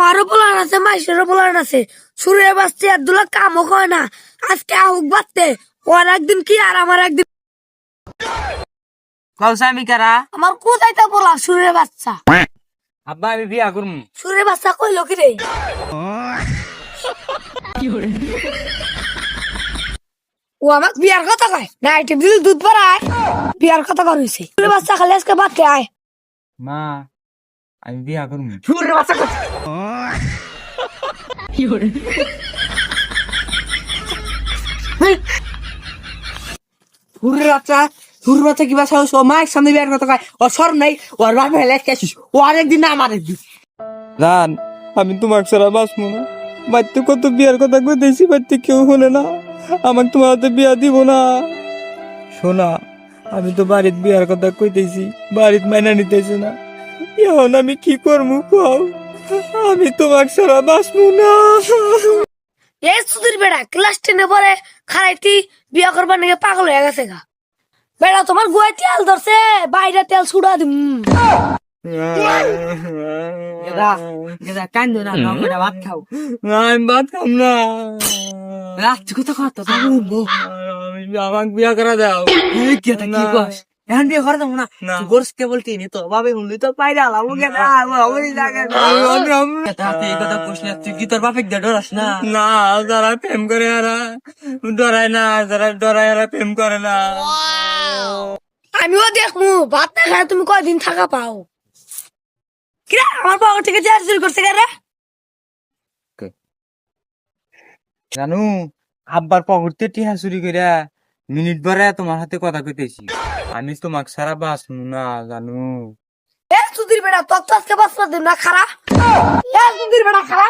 আমারও পোলান আছে মাইশেরও পোলান আছে। সুরে বাঁচতে আর দুলা কামও কয় না। আজকে আহুক বাঁচতে ওর একদিন কি আর আমার একদিন কৌসা কারা? আমার কোথায় তা সুরে বাচ্চা আব্বা আমি বিয়া করব সুরে বাচ্চা কইলো কি রে ও আমাক বিয়ার কথা কয়। না আইটেম দিল দুধ বাড়ায় বিয়ার কথা কর হইছে সুরে বাচ্চা খালি আজকে বাদকে আয়। মা আমি বিয়া করব সুরে বাচ্চা কয় হুরের বাচ্চা হুরের বাচ্চা কি বাসা ও মায়ের সামনে বিয়ার কথা কয় ও সর নাই ওর বাপ হেলে খেয়েছিস ও আরেকদিন না আমার একদিন জান আমি তোমার ছাড়া বাঁচবো না। বাড়িতে কত বিয়ার কথা কইতেছি বাড়িতে কেউ হলে না। আমাকে তোমার হাতে বিয়া দিব না। শোনা আমি তো বাড়ির বিয়ার কথা কইতেছি বাড়ির মাইনা নিতেছে না। এখন আমি কি করব কও আমি তোমার ছাড়া বাঁচবো না। এই সুধীর বেড়া ক্লাস টেনে পরে খারাইতি বিয়া করবার নাকি পাগল হয়ে গেছে গা। বেড়া তোমার গুয়ায় তেল ধরছে বাইরে তেল ছুড়া দিম। আমি ভাত খাম না। রাত্রি কথা কথা আমি আমাকে বিয়া করা দাও। গেদা কি কস? এখন বিয়ে করে দেবো না। গোর্স কে বলতি তো বাবে তো পাইরা লাম আমি এই কথা কইছিস তুই কি তোর ডরাস না? না যারা প্রেম করে এরা ডরায় না যারা ডরায় এরা প্রেম করে না। আমিও দেখমু ভাত না খায় তুমি কয়দিন থাকা পাও? কিরা আমার পকেট থেকে চার চুরি করছে কে রে? জানু আব্বার পকেটতে টিহা চুরি করে মিনিট ভরে তোমার হাতে কথা কইতেছি। আমি তোমাক সারা বাস না, জানু। এ সুধীর বেড়া তোর তো আজকে বাস না খারা এ সুধীর বেড়া খারাপ?